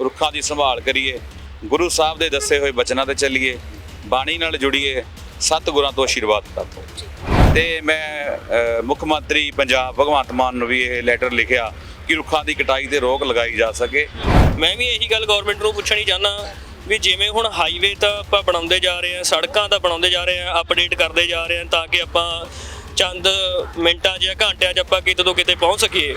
ਰੁੱਖਾਂ ਦੀ ਸੰਭਾਲ ਕਰੀਏ, ਗੁਰੂ ਸਾਹਿਬ ਦੇ ਦੱਸੇ ਹੋਏ ਬਚਨਾਂ ਤੇ ਚੱਲੀਏ, ਬਾਣੀ ਨਾਲ ਜੁੜੀਏ, ਸਤਿਗੁਰਾਂ ਤੋਂ ਆਸ਼ੀਰਵਾਦ ਪ੍ਰਾਪਤ ਤੇ ਮੈਂ ਮੁੱਖ ਮੰਤਰੀ ਪੰਜਾਬ ਭਗਵੰਤ ਮਾਨ ਨੂੰ ਵੀ ਇਹ ਲੈਟਰ ਲਿਖਿਆ ਕਿ ਰੁੱਖਾਂ ਦੀ ਕਟਾਈ ਤੇ ਰੋਕ ਲਗਾਈ ਜਾ ਸਕੇ। ਮੈਂ ਵੀ ਇਹੀ ਗੱਲ ਗਵਰਨਮੈਂਟ ਨੂੰ ਪੁੱਛਣੀ ਚਾਹਨਾ ਵੀ ਜਿਵੇਂ ਹੁਣ ਹਾਈਵੇ ਤਾਂ ਆਪਾਂ ਬਣਾਉਂਦੇ ਜਾ ਰਹੇ ਹਾਂ, ਸੜਕਾਂ ਤਾਂ ਬਣਾਉਂਦੇ ਜਾ ਰਹੇ ਹਾਂ ਅਪਡੇਟ ਕਰਦੇ ਜਾ ਰਹੇ ਹਾਂ ਤਾਂ ਕਿ ਆਪਾਂ ਚੰਦ ਮਿੰਟਾਂ ਜਾਂ ਘੰਟਿਆਂ 'ਚ ਆਪਾਂ ਕਿਤੇ ਤੋਂ ਕਿਤੇ ਪਹੁੰਚ ਸਕੀਏ।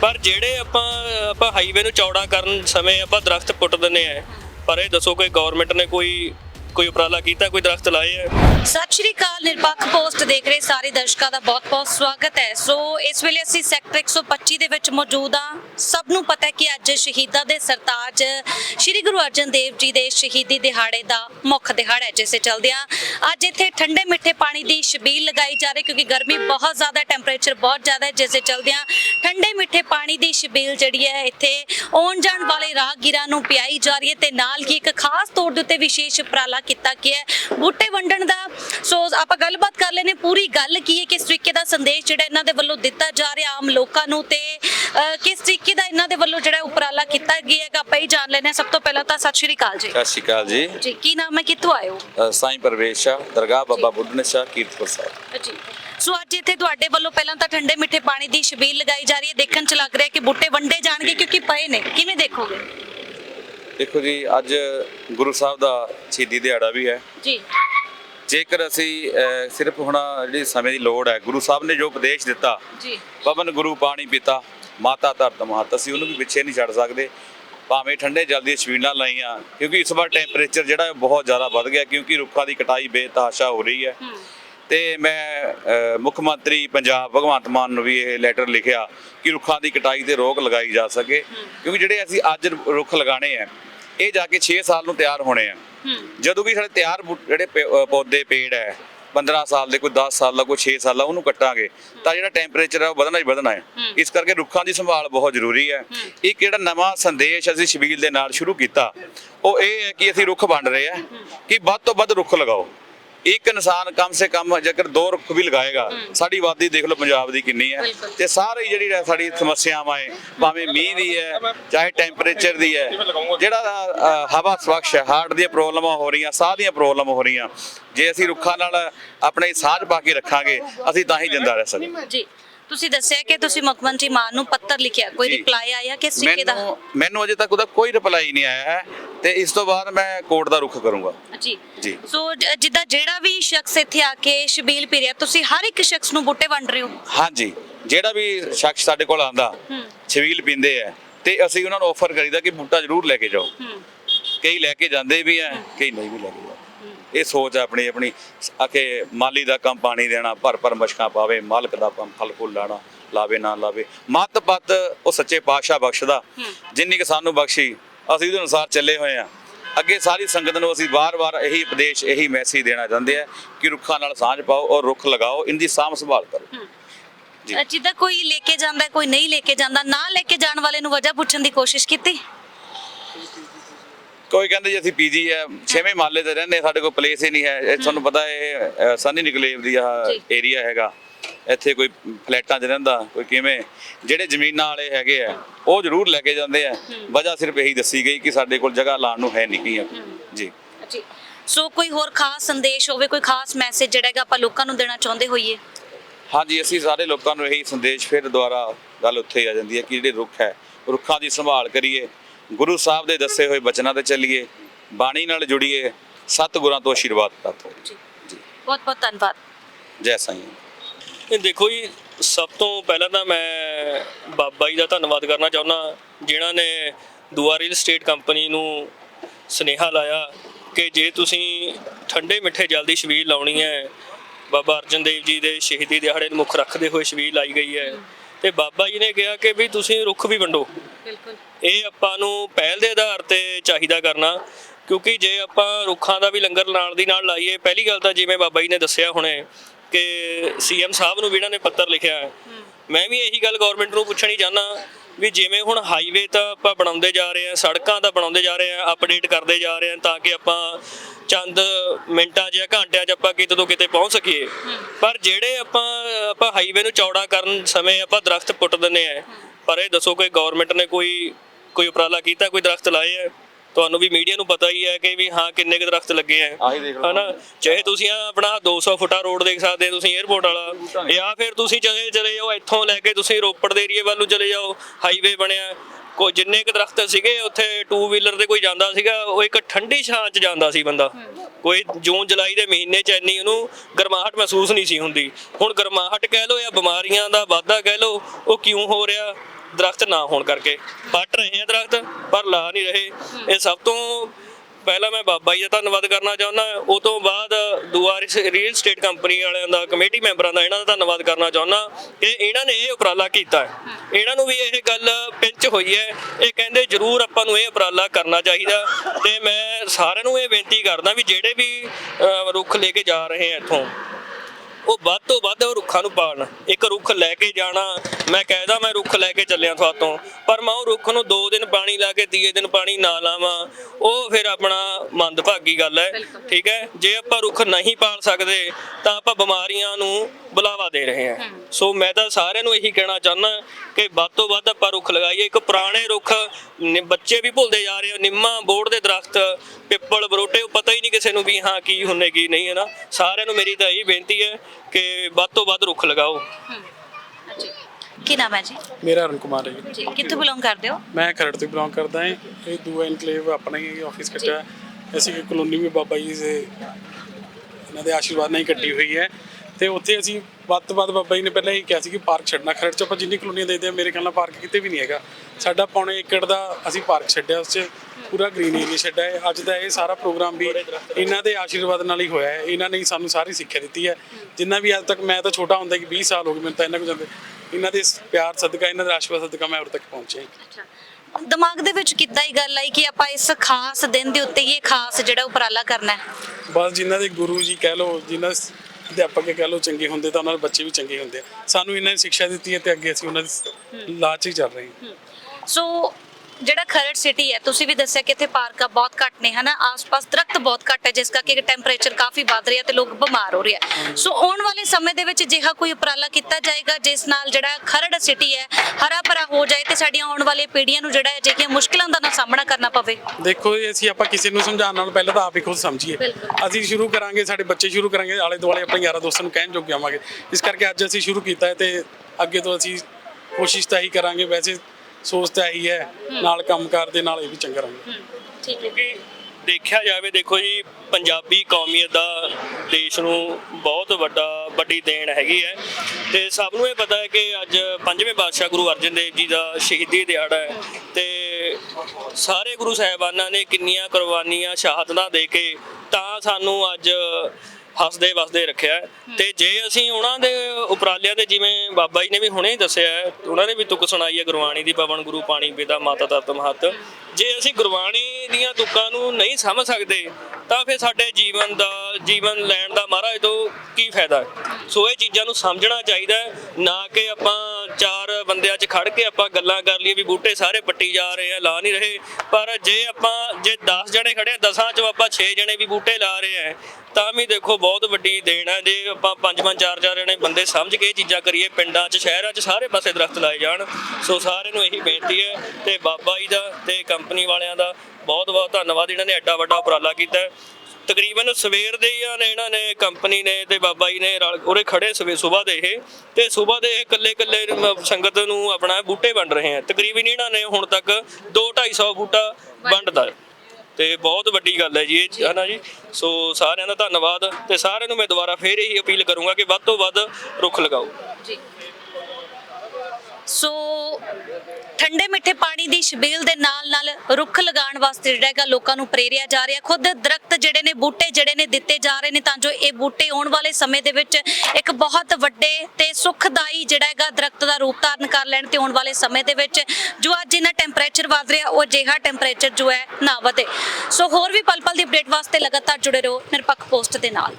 ਪਰ ਜਿਹੜੇ ਆਪਾਂ ਆਪਾਂ ਹਾਈਵੇ ਨੂੰ ਚੌੜਾ ਕਰਨ ਸਮੇਂ ਆਪਾਂ ਦਰਖਤ ਪੁੱਟ ਦਿੰਦੇ ਆ। ਪਰ ਇਹ ਦੱਸੋ ਕੋਈ ਗਵਰਨਮੈਂਟ ਨੇ ਕੋਈ ਕੋਈ ਉਪਰਾਲਾ ਕੀਤਾ ਕੋਈ ਦਰਖਤ ਲਾਏ ਆ? ਸਤਿ ਸ਼੍ਰੀ ਅਕਾਲ ਨਿਰਪੱਖ ਪੋਸਟ ਦੇਖ ਰਹੇ ਸਾਰੇ ਦਰਸ਼ਕਾਂ ਦਾ ਬਹੁਤ-ਬਹੁਤ ਸਵਾਗਤ ਹੈ। ਸੋ ਇਸ ਵੇਲੇ ਅਸੀਂ ਸੈਕਟਰ 125 ਦੇ ਵਿੱਚ ਮੌਜੂਦ ਹਾਂ। ਸਭ ਨੂੰ ਪਤਾ ਹੈ ਕਿ ਅੱਜ ਸ਼ਹੀਦਾਂ ਦੇ ਸਰਤਾਜ ਸ਼੍ਰੀ ਗੁਰੂ ਅਰਜਨ ਦੇਵ ਜੀ ਦੇ ਸ਼ਹੀਦੀ ਦਿਹਾੜੇ ਦਾ ਮੁੱਖ ਦਿਹਾੜਾ ਹੈ, ਜਿਸੇ ਚਲਦਿਆਂ ਅੱਜ ਇੱਥੇ ਠੰਡੇ ਮਿੱਠੇ ਪਾਣੀ ਦੀ ਛਬੀਲ ਲਗਾਈ ਜਾ ਰਹੀ ਕਿਉਂਕਿ ਗਰਮੀ ਬਹੁਤ ਜ਼ਿਆਦਾ ਟੈਂਪਰੇਚਰ ਬਹੁਤ ਜ਼ਿਆਦਾ ਹੈ, ਜਿਸੇ ਚਲਦਿਆਂ ਠੰਡੇ ਮਿੱਠੇ ਪਾਣੀ ਦੀ ਛਬੀਲ ਜਿਹੜੀ ਹੈ, ਇੱਥੇ ਆਉਣ ਜਾਣ ਵਾਲੇ ਰਾਹਗੀਰਾਂ ਨੂੰ ਪਿਆਈ ਜਾ ਰਹੀ ਹੈ ਤੇ ਨਾਲ ਹੀ ਇੱਕ ਖਾਸ ਤੌਰ ਦੇ ਉੱਤੇ ਵਿਸ਼ੇਸ਼ ਉਪਰਾਲਾ ਕੀਤਾ ਗਿਆ ਹੈ, ਬੂਟੇ ਵੰਡਣ ਦਾ। ਸੋ ਆਪਾਂ ਗੱਲਬਾਤ ਕਰ ਲੈਨੇ ਪੂਰੀ ਗੱਲ ਕੀ ਹੈ? ਕਿਸ ਤਰੀਕੇ ਦਾ ਸੰਦੇਸ਼ ਜਿਹੜਾ ਇਹਨਾਂ ਦੇ ਵੱਲੋਂ ਦਿੱਤਾ ਜਾ ਰਿਹਾ ਆਮ ਲੋਕਾਂ ਨੂੰ ਤੇ ਕਿਸ ਤਰੀਕੇ ਦਾ ਇਹਨਾਂ ਦੇ ਵੱਲੋਂ ਜਿਹੜਾ ਉਪਰਾਲਾ ਕੀਤਾ ਗਿਆ ਹੈਗਾ? ਆਪਾਂ ਹੀ ਜਾਣ ਲੈਨੇ। ਸਭ ਤੋਂ ਪਹਿਲਾਂ ਤਾਂ ਸਤਿ ਸ਼੍ਰੀ ਅਕਾਲ ਜੀ। ਸਤਿ ਸ਼੍ਰੀ ਅਕਾਲ ਜੀ। ਜੀ ਕੀ ਨਾਮ ਹੈ? ਕਿੱਥੋਂ ਆਏ ਹੋ? ਸਾਈਂ ਪਰਵੇਸ਼ ਦਰਗਾਹ ਬਾਬਾ ਬੁੱਢਨ ਸ਼ਾਹ ਕੀਰਤਪੁਰ ਸਾਹਿਬ। ਜੀ। ਸੋ ਅੱਜ ਇੱਥੇ ਤੁਹਾਡੇ ਵੱਲੋਂ ਪਹਿਲਾਂ ਤਾਂ ਠੰਡੇ ਮਿੱਠੇ ਪਾਣੀ ਦੀ ਛਬੀਲ ਲਗਾਈ ਜਾ ਰਹੀ ਹੈ। ਦੇਖਣ ਚ ਲੱਗ ਰਿਹਾ ਕਿ ਬੂਟੇ ਵੰਡੇ ਜਾਣਗੇ ਕਿਉਂਕਿ ਪਏ ਨੇ। ਕਿਵੇਂ ਦੇਖੋਗੇ? ਦੇਖੋ ਜੀ ਅੱਜ ਗੁਰੂ ਸਾਹਿਬ ਦਾ ਸ਼ਹੀਦੀ ਦਿਹਾੜਾ ਵੀ ਹੈ। ਜੀ। ਜੇਕਰ ਅਸੀਂ ਸਿਰਫ ਹੁਣ ਜਿਹੜੀ ਸਮੇਂ ਦੀ ਲੋੜ ਹੈ ਗੁਰੂ ਸਾਹਿਬ ਨੇ ਜੋ ਉਪਦੇਸ਼ ਦਿੱਤਾ ਜੀ। ਪਵਨ ਗੁਰੂ ਪਾਣੀ ਪਿਤਾ ਮਾਤਾ ਧਰਤ ਮਾਤ ਅਸੀਂ ਉਹਨੂੰ ਵੀ ਪਿੱਛੇ ਨਹੀਂ ਛੱਡ ਸਕਦੇ। ਭਾਵੇਂ ਠੰਡੇ ਜਲ ਦੀਆਂ ਛਬੀਲਾਂ ਲਾਈਆਂ ਕਿਉਂਕਿ ਇਸ ਵਾਰ ਟੈਂਪਰੇਚਰ ਜਿਹੜਾ ਬਹੁਤ ਜ਼ਿਆਦਾ ਵੱਧ ਗਿਆ ਕਿਉਂਕਿ ਰੁੱਖਾਂ ਦੀ ਕਟਾਈ ਬੇਤਹਾਸ਼ਾ ਹੋ ਰਹੀ ਹੈ। ਤੇ ਮੈਂ ਮੁੱਖ ਮੰਤਰੀ ਪੰਜਾਬ ਭਗਵੰਤ ਮਾਨ ਨੂੰ ਵੀ ਇਹ ਲੈਟਰ ਲਿਖਿਆ ਕਿ ਰੁੱਖਾਂ ਦੀ ਕਟਾਈ ਤੇ ਰੋਕ ਲਗਾਈ ਜਾ ਸਕੇ ਕਿਉਂਕਿ ਜਿਹੜੇ ਅਸੀਂ ਅੱਜ ਰੁੱਖ ਲਗਾਣੇ ਆ ਇਹ ਜਾ ਕੇ 6 ਸਾਲ ਨੂੰ ਤਿਆਰ ਹੋਣੇ ਆ। ਜਦੋਂ ਵੀ ਸਾਡੇ ਤਿਆਰ ਜਿਹੜੇ ਪੌਦੇ ਪੇੜ ਹੈ 15 ਸਾਲ ਦੇ ਕੋਈ 10 ਸਾਲ ਦਾ ਕੋਈ 6 ਸਾਲ ਦਾ ਉਹਨੂੰ ਕੱਟਾਂਗੇ ਤਾਂ ਜਿਹੜਾ ਟੈਂਪਰੇਚਰ ਹੈ ਉਹ ਵਧਣਾ ਹੀ ਵਧਣਾ ਹੈ। ਇਸ ਕਰਕੇ ਰੁੱਖਾਂ ਦੀ ਸੰਭਾਲ ਬਹੁਤ ਜ਼ਰੂਰੀ ਹੈ। ਇੱਕ ਜਿਹੜਾ ਨਵਾਂ ਸੰਦੇਸ਼ ਅਸੀਂ ਸ਼ਬੀਲ ਦੇ ਨਾਲ ਸ਼ੁਰੂ ਕੀਤਾ ਉਹ ਇਹ ਹੈ ਕਿ ਅਸੀਂ ਰੁੱਖ ਵੰਡ ਰਹੇ ਹਾਂ। ਕਿ ਵੱਧ ਤੋਂ ਵੱਧ ਰੁੱਖ ਲਗਾਓ। ਇੱਕ ਇਨਸਾਨ ਕਮ ਸੇ ਕਮ ਜੇਕਰ ਦੋ ਰੁੱਖ ਵੀ ਲਗਾਏਗਾ ਸਾਡੀ ਆਬਾਦੀ ਦੇਖ ਲਓ ਪੰਜਾਬ ਦੀ ਕਿੰਨੀ ਹੈ। ਤੇ ਸਾਰੀ ਜਿਹੜੀ ਸਾਡੀ ਸਮੱਸਿਆਵਾਂ ਹੈ ਭਾਵੇਂ ਮੀਂਹ ਦੀ ਹੈ ਚਾਹੇ ਟੈਂਪਰੇਚਰ ਦੀ ਹੈ ਜਿਹੜਾ ਹਵਾ ਸਵੱਛ ਹੈ ਹਾਰਟ ਦੀਆਂ ਪ੍ਰੋਬਲਮਾਂ ਹੋ ਰਹੀਆਂ ਸਾਹ ਦੀਆਂ ਪ੍ਰੋਬਲਮ ਹੋ ਰਹੀਆਂ ਜੇ ਅਸੀਂ ਰੁੱਖਾਂ ਨਾਲ ਆਪਣੇ ਸਾਂਝ ਪਾ ਕੇ ਰੱਖਾਂਗੇ ਅਸੀਂ ਤਾਂ ਹੀ ਜਿੰਦਾ ਰਹਿ ਸਕਦੇ। ਜੀ ਤੁਸੀਂ ਦੱਸਿਆ ਕਿ ਤੁਸੀਂ ਮੁੱਖ ਮੰਤਰੀ ਮਾਨ ਨੂੰ ਪੱਤਰ ਲਿਖਿਆ ਕੋਈ। ਰਿਪਲਾਈ ਆਇਆ ਕਿਸ ਤਰੀਕੇ ਦਾ? ਮੈਨੂੰ ਅਜੇ ਤੱਕ ਉਹਦਾ ਕੋਈ ਰਿਪਲਾਈ ਨਹੀਂ ਆਇਆ ਹੈ। ਤੇ ਇਸ ਤੋਂ ਬਾਅਦ ਮੈਂ ਕੋਰਟ ਦਾ ਰੁੱਖ ਕਰੂੰਗਾ। ਜੀ। ਜੀ। ਸੋ ਜ- ਜਿੱਦਾਂ ਜਿਹੜਾ ਵੀ ਸ਼ਖਸ ਇੱਥੇ ਆ ਕੇ ਸ਼ਬੀਲ ਪੀ ਰਿਹਾ ਤੁਸੀਂ ਹਰ ਇੱਕ ਸ਼ਖਸ ਨੂੰ ਬੂਟੇ ਵੰਡ ਰਹੇ ਹੋ? ਹਾਂਜੀ। ਜਿਹੜਾ ਵੀ ਸ਼ਖਸ ਸਾਡੇ ਕੋਲ ਆਂਦਾ ਹੂੰ। ਛਵੀਲ ਪੀਂਦੇ ਆ ਤੇ ਅਸੀਂ ਉਹਨਾਂ ਨੂੰ ਆਫਰ ਕਰੀਦਾ ਕਿ ਬੂਟਾ ਜ਼ਰੂਰ ਲੈ ਕੇ ਜਾਓ। ਹੂੰ। ਕਈ ਲੈ ਕੇ ਜਾਂਦੇ ਵੀ ਆ ਕਈ ਨਹੀਂ ਵੀ ਲੈ ਕੇ ਜਾਂਦੇ। ਇਹ ਸੋਚ ਆਪਣੀ ਆਪਣੀ ਆਕੇ ਮਾਲੀ ਦਾ ਕੰਮ ਪਾਣੀ ਦੇਣਾ ਭਰ ਭਰ ਮਸ਼ਕਾਂ ਪਾਵੇ ਮਾਲਕ ਦਾ ਕੰਮ ਫਲ ਫੁੱਲ ਲਾਣਾ ਲਾਵੇ ਨਾ ਲਾਵੇ। ਮਤ ਪਤ ਉਹ ਸੱਚੇ ਪਾਤਸ਼ਾਹ ਬਖਸ਼ਦਾ। ਜਿੰਨੀ ਕਿ ਸਾਨੂੰ ਬਖਸ਼ੀ ਅਸੀਂ ਉਹਦੇ ਅਨੁਸਾਰ ਚੱਲੇ ਹੋਏ ਆ ਅੱਗੇ ਸਾਰੀ ਸੰਗਤ ਨੂੰ ਅਸੀਂ ਵਾਰ-ਵਾਰ ਇਹੀ ਉਪਦੇਸ਼ ਇਹੀ ਮੈਸੇਜ ਦੇਣਾ ਚਾਹੁੰਦੇ ਆ ਕਿ ਰੁੱਖਾਂ ਨਾਲ ਸਾਂਝ ਪਾਓ ਔਰ ਰੁੱਖ ਲਗਾਓ ਇਹਦੀ ਸਾਂਭ ਸੰਭਾਲ ਕਰੋ। ਜਿੱਦਾਂ ਕੋਈ ਲੈ ਕੇ ਜਾਂਦਾ ਕੋਈ ਨਹੀਂ ਲੈ ਕੇ ਜਾਂਦਾ ਨਾ ਲੈ ਕੇ ਜਾਣ ਵਾਲੇ ਨੂੰ ਵਜ੍ਹਾ ਪੁੱਛਣ ਦੀ ਕੋਸ਼ਿਸ਼ ਕੀਤੀ? ਕੋਈ ਕਹਿੰਦੇ ਜੀ ਅਸੀਂ ਪੀਜੀ ਹੈ ਛੇਵੇਂ ਮਹੱਲੇ ਤੇ ਰਹਿੰਦੇ ਸਾਡੇ ਕੋਲ ਪਲੇਸ ਹੀ ਨਹੀਂ ਹੈ। ਤੁਹਾਨੂੰ ਪਤਾ ਇਹ ਸਨੀ ਨਿਕਲੇਵ ਦੀ ਆ। ਏਰੀਆ ਹੈਗਾ। ਇੱਥੇ ਕੋਈ ਫਲੈਟਾਂ 'ਚ ਰਹਿੰਦਾ ਕੋਈ ਕਿਵੇਂ ਜਿਹੜੇ ਜ਼ਮੀਨਾਂ ਵਾਲੇ ਹੈਗੇ ਆ ਉਹ ਜ਼ਰੂਰ ਲੈ ਕੇ ਜਾਂਦੇ ਆ। ਵਜ੍ਹਾ ਸਿਰਫ ਇਹੀ ਦੱਸੀ ਗਈ ਕਿ ਸਾਡੇ ਕੋਲ ਜਗ੍ਹਾ ਲਾਉਣ ਨੂੰ ਹੈ ਨਹੀਂ ਕੀ ਜੀ। ਜੀ। ਸੋ ਕੋਈ ਹੋਰ ਖਾਸ ਸੰਦੇਸ਼ ਹੋਵੇ ਕੋਈ ਖਾਸ ਮੈਸੇਜ ਜਿਹੜਾ ਹੈਗਾ ਆਪਾਂ ਲੋਕਾਂ ਨੂੰ ਦੇਣਾ ਚਾਹੁੰਦੇ ਹੋਈਏ? ਹਾਂਜੀ ਅਸੀਂ ਸਾਰੇ ਲੋਕਾਂ ਨੂੰ ਇਹੀ ਸੰਦੇਸ਼ ਫਿਰ ਦੁਆਰਾ ਗੱਲ ਉੱਥੇ ਆ ਜਾਂਦੀ ਹੈ ਕਿ ਜਿਹੜੇ ਰੁੱਖ ਹੈ ਰੁੱਖਾਂ ਦੀ ਸੰਭਾਲ ਕਰੀਏ ਗੁਰੂ ਸਾਹਿਬ ਦੇ ਦੱਸੇ ਹੋਏ ਬਚਨਾਂ ਤੇ ਚੱਲੀਏ ਬਾਣੀ ਨਾਲ ਜੁੜੀਏ ਸਤਿਗੁਰਾਂ ਤੋਂ ਆਸ਼ੀਰਵਾਦ ਪ੍ਰਾਪਤ ਜੀ। ਬਹੁਤ ਬਹੁਤ ਧੰਨਵਾਦ। ਜੈ ਸਾਈਂ। ਇਹ ਦੇਖੋ ਜੀ ਸਭ ਤੋਂ ਪਹਿਲਾਂ ਤਾਂ ਮੈਂ ਬਾਬਾ ਜੀ ਦਾ ਧੰਨਵਾਦ ਕਰਨਾ ਚਾਹੁੰਦਾ ਜਿਨ੍ਹਾਂ ਨੇ ਦੁਆ ਰੀਅਲ ਸਟੇਟ ਕੰਪਨੀ ਨੂੰ ਸੁਨੇਹਾ ਲਾਇਆ ਕਿ ਜੇ ਤੁਸੀਂ ਠੰਡੇ ਮਿੱਠੇ ਜਲ ਦੀ ਛਬੀਲ ਲਾਉਣੀ ਹੈ ਬਾਬਾ ਅਰਜਨ ਦੇਵ ਜੀ ਦੇ ਸ਼ਹੀਦੀ ਦਿਹਾੜੇ ਨੂੰ ਮੁੱਖ ਰੱਖਦੇ ਹੋਏ ਛਬੀਲ ਲਾਈ ਗਈ ਹੈ ਤੇ ਬਾਬਾ ਜੀ ਨੇ ਕਿਹਾ ਕਿ ਵੀ ਤੁਸੀਂ ਰੁੱਖ ਵੀ ਵੰਡੋ। ਬਿਲਕੁਲ। ਇਹ ਆਪਾਂ ਨੂੰ ਪਹਿਲ ਦੇ ਆਧਾਰ ਤੇ ਚਾਹੀਦਾ ਕਰਨਾ ਕਿਉਂਕਿ ਜੇ ਆਪਾਂ ਰੁੱਖਾਂ ਦਾ ਵੀ ਲੰਗਰ ਨਾਲ ਦੀ ਨਾਲ ਲਾਈਏ ਪਹਿਲੀ ਗੱਲ ਤਾਂ ਜਿਵੇਂ ਬਾਬਾ ਜੀ ਨੇ ਦੱਸਿਆ ਹੁਣੇ ਕਿ ਸੀਐਮ ਸਾਹਿਬ ਨੂੰ ਵੀ ਇਹਨਾਂ ਨੇ ਪੱਤਰ ਲਿਖਿਆ ਹੈ। ਮੈਂ ਵੀ ਇਹੀ ਗੱਲ ਗਵਰਨਮੈਂਟ ਨੂੰ ਪੁੱਛਣੀ ਚਾਹਨਾ ਵੀ ਜਿਵੇਂ ਹੁਣ ਹਾਈਵੇ ਤਾਂ ਆਪਾਂ ਬਣਾਉਂਦੇ ਜਾ ਰਹੇ ਹਾਂ, ਸੜਕਾਂ ਤਾਂ ਬਣਾਉਂਦੇ ਜਾ ਰਹੇ ਹਾਂ ਅਪਡੇਟ ਕਰਦੇ ਜਾ ਰਹੇ ਹਾਂ ਤਾਂ ਕਿ ਆਪਾਂ ਚੰਦ ਮਿੰਟਾਂ ਜਾਂ ਘੰਟਿਆਂ 'ਚ ਆਪਾਂ ਕਿਤੇ ਤੋਂ ਕਿਤੇ ਪਹੁੰਚ ਸਕੀਏ। ਪਰ ਜਿਹੜੇ ਆਪਾਂ ਆਪਾਂ ਹਾਈਵੇ ਨੂੰ ਚੌੜਾ ਕਰਨ ਸਮੇਂ ਆਪਾਂ ਦਰਖਤ ਪੁੱਟ ਦਿੰਦੇ ਆ ਪਰ ਇਹ ਦੱਸੋ ਕੋਈ ਗਵਰਨਮੈਂਟ ਨੇ ਕੋਈ ਕੋਈ ਉਪਰਾਲਾ ਕੀਤਾ, ਕੋਈ ਦਰਖਤ ਲਾਏ ਆ ਤੁਹਾਨੂੰ ਵੀ ਮੀਡੀਆ ਨੂੰ ਪਤਾ ਹੀ ਹੈ ਕਿ ਵੀ ਹਾਂ ਕਿੰਨੇ ਕੁ ਦਰਖਤ ਲੱਗੇ ਆ। ਆਹੀ ਦੇਖ ਲਓ। ਹਨਾ? ਚਾਹੇ ਤੁਸੀਂ ਆਹ ਆਪਣਾ 200 ਫੁੱਟਾ ਰੋਡ ਦੇਖ ਸਕਦੇ ਹੋ ਤੁਸੀਂ 에어ਪੋਰਟ ਵਾਲਾ ਜਾਂ ਫਿਰ ਤੁਸੀਂ ਚਲੇ ਚਲੇ ਜਾਓ ਇੱਥੋਂ ਲੈ ਕੇ ਤੁਸੀਂ ਰੋਪੜ ਦੇ ਏਰੀਏ ਵੱਲ ਨੂੰ ਚਲੇ ਜਾਓ ਹਾਈਵੇ ਬਣਿਆ। ਕੋ ਜਿੰਨੇ ਕੁ ਦਰਖਤ ਸੀਗੇ ਉੱਥੇ 2 ਵੀਲਰ ਤੇ ਕੋਈ ਜਾਂਦਾ ਸੀਗਾ ਉਹ ਇੱਕ ਠੰਡੀ ਛਾਂ 'ਚ ਜਾਂਦਾ ਸੀ ਬੰਦਾ। ਕੋਈ ਜੂਨ ਜੁਲਾਈ ਦੇ ਮਹੀਨੇ 'ਚ ਇੰਨੀ ਉਹਨੂੰ ਗਰਮਾਹਟ ਮਹਿਸੂਸ ਨਹੀਂ ਸੀ ਹੁੰਦੀ। ਹੁਣ ਗਰਮਾਹਟ ਕਹਿ ਲਓ ਜਾਂ ਬਿਮਾਰੀਆਂ ਦਾ ਵਾਧਾ ਕਹਿ ਲਓ ਉਹ ਕਿਉਂ ਹੋ ਰਿਹਾ? ਦਰਖਤ ਨਾ ਹੋਣ ਕਰਕੇ। ਪੱਟ ਰਹੇ ਆ ਦਰਖਤ ਪਰ ਲਾ ਨਹੀਂ ਰਹੇ। ਇਹ ਸਭ ਤੋਂ ਪਹਿਲਾਂ ਮੈਂ ਬਾਬਾ ਜੀ ਦਾ ਧੰਨਵਾਦ ਕਰਨਾ ਚਾਹੁੰਦਾ। ਉਹ ਤੋਂ ਬਾਅਦ ਦੁਆ ਰੀਅਲ ਸਟੇਟ ਕੰਪਨੀ ਵਾਲਿਆਂ ਦਾ ਕਮੇਟੀ ਮੈਂਬਰਾਂ ਦਾ ਇਹਨਾਂ ਦਾ ਧੰਨਵਾਦ ਕਰਨਾ ਚਾਹੁੰਦਾ। ਕਿ ਇਹਨਾਂ ਨੇ ਇਹ ਉਪਰਾਲਾ ਕੀਤਾ ਹੈ। ਇਹਨਾਂ ਨੂੰ ਵੀ ਇਹ ਗੱਲ ਪਿੰਚ ਹੋਈ ਹੈ। ਇਹ ਕਹਿੰਦੇ ਜਰੂਰ ਆਪਾਂ ਨੂੰ ਇਹ ਉਪਰਾਲਾ ਕਰਨਾ ਚਾਹੀਦਾ। ਤੇ ਮੈਂ ਸਾਰਿਆਂ ਨੂੰ ਇਹ ਬੇਨਤੀ ਕਰਦਾ ਵੀ ਜਿਹੜੇ ਵੀ ਰੁੱਖ ਲੈ ਕੇ ਜਾ ਰਹੇ ਆ ਇੱਥੋਂ ਉਹ ਵੱਧ ਤੋਂ ਵੱਧ ਉਹ ਰੁੱਖਾਂ ਨੂੰ ਪਾਲਣ ਇੱਕ ਰੁੱਖ ਲੈ ਕੇ ਜਾਣਾ ਮੈਂ ਕਹਿਦਾ ਮੈਂ ਰੁੱਖ ਲੈ ਕੇ ਚੱਲਿਆ ਤੁਹਾਤੋਂ ਪਰ ਮੈਂ ਉਹ ਰੁੱਖ ਨੂੰ 2 ਦਿਨ ਪਾਣੀ ਲਾ ਕੇ ਤੀਏ ਦਿਨ ਪਾਣੀ ਨਾ ਲਾਵਾਂ ਉਹ ਫਿਰ ਆਪਣਾ ਮੰਦਭਾਗੀ ਗੱਲ ਹੈ ਠੀਕ ਹੈ? ਜੇ ਆਪਾਂ ਰੁੱਖ ਨਹੀਂ ਪਾਲ ਸਕਦੇ ਤਾਂ ਆਪਾਂ ਬਿਮਾਰੀਆਂ ਨੂੰ ਬੁਲਾਵਾ ਦੇ ਰਹੇ ਹਾਂ। ਸੋ ਮੈਂ ਤਾਂ ਸਾਰਿਆਂ ਨੂੰ ਇਹੀ ਕਹਿਣਾ ਚਾਹੁੰਦਾ ਕਿ ਵੱਧ ਤੋਂ ਵੱਧ ਆਪਾਂ ਰੁੱਖ ਲਗਾਈਏ। ਇੱਕ ਪੁਰਾਣੇ ਰੁੱਖ ਬੱਚੇ ਵੀ ਭੁੱਲਦੇ ਜਾ ਰਹੇ ਨਿੰਮਾ ਬੋੜ ਦੇ ਦਰਖਤ ਪਿੱਪਲ ਬਰੋਟੇ ਉਹ ਪਤਾ ਕਿਸੇ ਨੂੰ ਵੀ ਹਾਂ ਕੀ ਹੁੰਨੇ ਕੀ ਨਹੀਂ ਹੈ ਨਾ ਸਾਰਿਆਂ ਨੂੰ ਮੇਰੀ ਤਾਂ ਇਹੀ ਬੇਨਤੀ ਹੈ ਕਿ ਵੱਧ ਤੋਂ ਵੱਧ ਰੁੱਖ ਲਗਾਓ। ਕੀ ਨਾਮ ਹੈ ਜੀ? ਮੇਰਾ ਅਰੁਣ ਕੁਮਾਰ ਹੈ ਜੀ। ਜੀ ਕਿੱਥੋਂ ਬਿਲੋਂਗ ਕਰਦੇ ਹੋ? ਮੈਂ ਖਰੜ ਤੋਂ ਬਿਲੋਂਗ ਕਰਦਾ ਹਾਂ। ਇਹ ਦੂਆ ਇਨਕਲੇਵ ਆਪਣਾ ਹੀ ਆਫਿਸ ਕੱਟਿਆ ਅਸੀਂ ਕਲੋਨੀ ਵੀ ਬਾਬਾ ਜੀ ਦੇ ਇਹਨਾਂ ਦੇ ਆਸ਼ੀਰਵਾਦ ਨਾਲ ਹੀ ਕੱਟੀ ਹੋਈ ਹੈ। ਤੇ ਉੱਥੇ ਅਸੀਂ ਵੱਧ ਤੋਂ ਵੱਧ ਬਾਬਾ ਜੀ ਨੇ ਪਹਿਲਾਂ ਹੀ ਕਿਹਾ ਸੀ ਕਿ ਪਾਰਕ ਛੱਡਣਾ ਖਰੜ ਚ ਆਪਾਂ ਜਿੰਨੀ ਕਲੋਨੀਆਂ ਦੇਖਦੇ ਹਾਂ ਮੇਰੇ ਖਿਆਲ ਨਾਲ ਪਾਰਕ ਕਿਤੇ ਵੀ ਨਹੀਂ ਹੈਗਾ। ਸਾਡਾ ਪੌਣੇ ਏਕੜ ਦਾ ਅਸੀਂ ਪਾਰਕ ਛੱਡਿਆ ਉਸ 'ਚ ਪੂਰਾ ਗ੍ਰੀਨ ਏਰੀਆ ਛੱਡਿਆ ਹੈ। ਅੱਜ ਦਾ ਇਹ ਸਾਰਾ ਪ੍ਰੋਗਰਾਮ ਵੀ ਇਹਨਾਂ ਦੇ ਆਸ਼ੀਰਵਾਦ ਨਾਲ ਹੀ ਹੋਇਆ ਹੈ। ਇਹਨਾਂ ਨੇ ਹੀ ਸਾਨੂੰ ਸਾਰੀ ਸਿੱਖਿਆ ਦਿੱਤੀ ਹੈ। ਜਿੰਨਾ ਵੀ ਅੱਜ ਤੱਕ ਮੈਂ ਤਾਂ ਛੋਟਾ ਹੁੰਦਾ ਕਿ 20 ਸਾਲ ਹੋ ਗਏ ਮੈਨੂੰ ਤਾਂ ਇਹਨਾਂ ਕੋ ਜਾਂਦੇ ਇਹਨਾਂ ਦੇ ਪਿਆਰ ਸਦਕਾ ਇਹਨਾਂ ਦੇ ਆਸ਼ੀਰਵਾਦ ਸਦਕਾ ਮੈਂ ਉਰ ਤੱਕ ਪਹੁੰਚਿਆ ਦਿਮਾਗ ਦੇ ਵਿੱਚ ਕਿੱਦਾਂ ਹੀ ਗੱਲ ਆਈ ਕਿ ਆਪਾਂ ਇਸ ਖਾਸ ਦਿਨ ਦੇ ਉੱਤੇ ਇਹ ਖਾਸ ਜਿਹੜਾ ਉਪਰਾਲਾ ਕਰਨਾ ਹੈ? ਬਸ ਜਿਨ੍ਹਾਂ ਦੇ ਗੁਰੂ ਜੀ ਕਹਿ ਲਓ ਜਿਨ੍ਹਾਂ ਅਧਿਆਪਕ ਕਹਿ ਲਓ ਚੰਗੇ ਹੁੰਦੇ ਤਾਂ ਉਹਨਾਂ ਦੇ ਬੱਚੇ ਵੀ ਚੰਗੇ ਹੁੰਦੇ ਆ। ਸਾਨੂੰ ਇਹਨਾਂ ਨੇ ਸਿੱਖਿਆ ਦਿੱਤੀ ਹੈ ਤੇ ਅੱਗੇ ਅਸੀਂ ਉਹਨਾਂ ਦੀ ਲਾਚ ਹੀ ਚੱਲ ਰਹੇ ਹਾਂ। ਸੋ ਜਿਹੜਾ ਖਰੜ ਸਿਟੀ ਹੈ ਤੁਸੀਂ ਵੀ ਦੱਸਿਆ ਕਿ ਇੱਥੇ ਪਾਰਕਾਂ ਬਹੁਤ ਘੱਟ ਨੇ ਹਨਾ? ਆਸ-ਪਾਸ ਦਰਖਤ ਬਹੁਤ ਘੱਟ ਹੈ ਜਿਸ ਕਰਕੇ ਟੈਂਪਰੇਚਰ ਕਾਫੀ ਵੱਧ ਰਿਹਾ ਤੇ ਲੋਕ ਬਿਮਾਰ ਹੋ ਰਹੇ ਸੋ ਆਉਣ ਵਾਲੇ ਸਮੇਂ ਦੇ ਵਿੱਚ ਜਿਹਾ ਕੋਈ ਉਪਰਾਲਾ ਕੀਤਾ ਜਾਏਗਾ ਜਿਸ ਨਾਲ ਜਿਹੜਾ ਖਰੜ ਸਿਟੀ ਹੈ ਹਰਾ ਭਰਾ ਹੋ ਜਾਏ ਤੇ ਸਾਡੀਆਂ ਆਉਣ ਵਾਲੀਆਂ ਪੀੜ੍ਹੀਆਂ ਨੂੰ ਜਿਹੜਾ ਹੈ ਜਿਹੜੀਆਂ ਮੁਸ਼ਕਲਾਂ ਦਾ ਨਾ ਸਾਹਮਣਾ ਕਰਨਾ ਪਵੇ? ਦੇਖੋ ਜੀ, ਅਸੀਂ ਆਪਾਂ ਕਿਸੇ ਨੂੰ ਸਮਝਾਉਣ ਨਾਲੋਂ ਪਹਿਲਾਂ ਤਾਂ ਆਪ ਹੀ ਖੁਦ ਸਮਝੀਏ। ਅਸੀਂ ਸ਼ੁਰੂ ਕਰਾਂਗੇ ਸਾਡੇ ਬੱਚੇ ਸ਼ੁਰੂ ਕਰਾਂਗੇ ਆਲੇ ਦੁਆਲੇ ਆਪਣੇ ਯਾਰਾਂ ਦੋਸਤਾਂ ਨੂੰ ਕਹਿਣ ਜੋਗੇ ਆਵਾਂਗੇ। ਇਸ ਕਰਕੇ ਅੱਜ ਅਸੀਂ ਸ਼ੁਰੂ ਕੀਤਾ ਹੈ ਤੇ ਅੱਗੇ ਤੋਂ ਅਸੀਂ ਕੋਸ਼ਿਸ਼ ਤਾਂ ਇਹੀ ਕਰਾਂਗੇ ਵੈਸੇ ਸੋਚ ਤਾਂ ਇਹੀ ਹੈ ਨਾਲ ਕੰਮਕਾਰ ਦੇ ਨਾਲ ਇਹ ਵੀ ਚੰਗਾ ਰਹਾਂਗੇ। ਠੀਕ ਹੈ। ਕਿਉਂਕਿ ਦੇਖਿਆ ਜਾਵੇ ਦੇਖੋ ਜੀ ਪੰਜਾਬੀ ਕੌਮੀਅਤ ਦਾ ਦੇਸ਼ ਨੂੰ ਬਹੁਤ ਵੱਡਾ ਵੱਡੀ ਦੇਣ ਹੈਗੀ ਹੈ। ਤੇ ਸਭ ਨੂੰ ਇਹ ਪਤਾ ਹੈ ਕਿ ਅੱਜ ਪੰਜਵੇਂ ਪਾਤਸ਼ਾਹ ਗੁਰੂ ਅਰਜਨ ਦੇਵ ਜੀ ਦਾ ਸ਼ਹੀਦੀ ਦਿਹਾੜਾ ਹੈ। ਤੇ ਸਾਰੇ ਗੁਰੂ ਸਾਹਿਬਾਨਾਂ ਨੇ ਕਿੰਨੀਆਂ ਕੁਰਬਾਨੀਆਂ ਸ਼ਹਾਦਤਾਂ ਦੇ ਕੇ ਤਾਂ ਸਾਨੂੰ ਅੱਜ ਹੱਸਦੇ ਵਸਦੇ ਰੱਖਿਆ। ਤੇ ਜੇ ਅਸੀਂ ਉਹਨਾਂ ਦੇ ਉਪਰਾਲਿਆਂ ਦੇ ਜਿਵੇਂ ਬਾਬਾ ਜੀ ਨੇ ਵੀ ਹੁਣੇ ਹੀ ਦੱਸਿਆ ਉਹਨਾਂ ਨੇ ਵੀ ਤੁਕ ਸੁਣਾਈ ਹੈ ਗੁਰਬਾਣੀ ਦੀ ਪਵਨ ਗੁਰੂ ਪਾਣੀ ਪਿਤਾ ਮਾਤਾ ਤਤ ਮਹਤ ਜੇ ਅਸੀਂ ਗੁਰਬਾਣੀ ਦੀਆਂ ਤੁਕਾਂ ਨੂੰ ਨਹੀਂ ਸਮਝ ਸਕਦੇ ਤਾਂ ਫਿਰ ਸਾਡੇ ਜੀਵਨ ਦਾ ਜੀਵਨ ਲੈਣ ਦਾ ਮਹਾਰਾਜ ਤੋਂ ਕੀ ਫਾਇਦਾ? ਸੋ ਇਹ ਚੀਜ਼ਾਂ ਨੂੰ ਸਮਝਣਾ ਚਾਹੀਦਾ ਨਾ ਕਿ ਆਪਾਂ ਚਾਰ ਬੰਦਿਆਂ 'ਚ ਖੜ ਕੇ ਆਪਾਂ ਗੱਲਾਂ ਕਰ ਲਈਏ ਵੀ ਬੂਟੇ ਸਾਰੇ ਪੱਟੀ ਜਾ ਰਹੇ ਆ, ਲਾ ਨਹੀਂ ਰਹੇ। ਪਰ ਜੇ ਆਪਾਂ, ਜੇ 10 ਜਣੇ ਖੜੇ ਆ 10ਾਂ 'ਚੋਂ ਆਪਾਂ 6 ਜਣੇ ਵੀ ਬੂਟੇ ਲਾ ਰਹੇ ਆ, ਤਾਂ ਵੀ ਦੇਖੋ ਬਹੁਤ ਵੱਡੀ ਦੇਣ ਹੈ ਜੇ ਆਪਾਂ ਪੰਜ ਪੰਜ ਚਾਰ ਚਾਰ ਜਣੇ ਬੰਦੇ ਸਮਝ ਕੇ ਇਹ ਚੀਜ਼ਾਂ ਕਰੀਏ, ਪਿੰਡਾਂ 'ਚ, ਸ਼ਹਿਰਾਂ 'ਚ ਸਾਰੇ ਪਾਸੇ ਦਰਖਤ ਲਾਏ ਜਾਣ। ਸੋ ਸਾਰਿਆਂ ਨੂੰ ਇਹੀ ਬੇਨਤੀ ਹੈ ਤੇ ਬਾਬਾ ਜੀ ਦਾ ਤੇ ਕੰਪਨੀ ਵਾਲਿਆਂ ਦਾ ਬਹੁਤ ਬਹੁਤ ਧੰਨਵਾਦ। ਇਹਨਾਂ ਨੇ ਐਡਾ ਵੱਡਾ ਉਪਰਾਲਾ ਕੀਤਾ। ਤਕਰੀਬਨ ਸਵੇਰ ਦੇ ਹੀ ਆ ਨੇ ਇਹਨਾਂ ਨੇ ਕੰਪਨੀ ਨੇ ਤੇ ਬਾਬਾ ਜੀ ਨੇ ਰਲ ਉਰੇ ਖੜੇ ਸਵੇ ਸਵੇਰ ਦੇ ਇਹ। ਤੇ ਸਵੇਰ ਦੇ ਇਹ ਇਕੱਲੇ ਇਕੱਲੇ ਸੰਗਤ ਨੂੰ ਆਪਣਾ ਬੂਟੇ ਵੰਡ ਰਹੇ ਆ। ਤਕਰੀਬਨ ਇਹਨਾਂ ਨੇ ਹੁਣ ਤੱਕ 2 250 ਬੂਟਾ ਵੰਡਦਾ। ਹੈ। ਤੇ ਬਹੁਤ ਵੱਡੀ ਗੱਲ ਹੈ ਜੀ ਇਹ ਹਨਾ ਜੀ? ਸੋ ਸਾਰਿਆਂ ਦਾ ਧੰਨਵਾਦ ਤੇ ਸਾਰਿਆਂ ਨੂੰ ਮੈਂ ਦੁਬਾਰਾ ਫੇਰ ਇਹੀ ਅਪੀਲ ਕਰੂੰਗਾ ਕਿ ਵੱਧ ਤੋਂ ਵੱਧ ਰੁੱਖ ਲਗਾਓ। ਜੀ। ਸੋ ਠੰਡੇ ਮਿੱਠੇ ਪਾਣੀ ਦੀ ਸ਼ਬੀਲ ਦੇ ਨਾਲ ਨਾਲ ਰੁੱਖ ਲਗਾਉਣ ਵਾਸਤੇ ਜਿਹੜਾ ਹੈਗਾ ਲੋਕਾਂ ਨੂੰ ਪ੍ਰੇਰਿਆ ਜਾ ਰਿਹਾ। ਖੁਦ ਦਰਖਤ ਜਿਹੜੇ ਨੇ, ਬੂਟੇ ਜਿਹੜੇ ਨੇ ਦਿੱਤੇ ਜਾ ਰਹੇ ਨੇ ਤਾਂ ਜੋ ਇਹ ਬੂਟੇ ਆਉਣ ਵਾਲੇ ਸਮੇਂ ਦੇ ਵਿੱਚ ਇੱਕ ਬਹੁਤ ਵੱਡੇ ਤੇ ਸੁਖਦਾਈ ਜਿਹੜਾ ਹੈਗਾ ਦਰਖਤ ਦਾ ਰੂਪ ਧਾਰਨ ਕਰ ਲੈਣ ਤੇ ਆਉਣ ਵਾਲੇ ਸਮੇਂ ਦੇ ਵਿੱਚ ਜੋ ਅੱਜ ਇਹਨਾਂ ਟੈਂਪਰੇਚਰ ਵਧ ਰਿਹਾ, ਉਹ ਅਜਿਹਾ ਟੈਂਪਰੇਚਰ ਜੋ ਹੈ ਨਾ ਵਧੇ। ਸੋ ਹੋਰ ਵੀ ਪਲ ਪਲ ਦੀ ਅਪਡੇਟ ਵਾਸਤੇ ਲਗਾਤਾਰ ਜੁੜੇ ਰਹੋ, ਨਿਰਪੱਖ ਪੋਸਟ ਦੇ ਨਾਲ।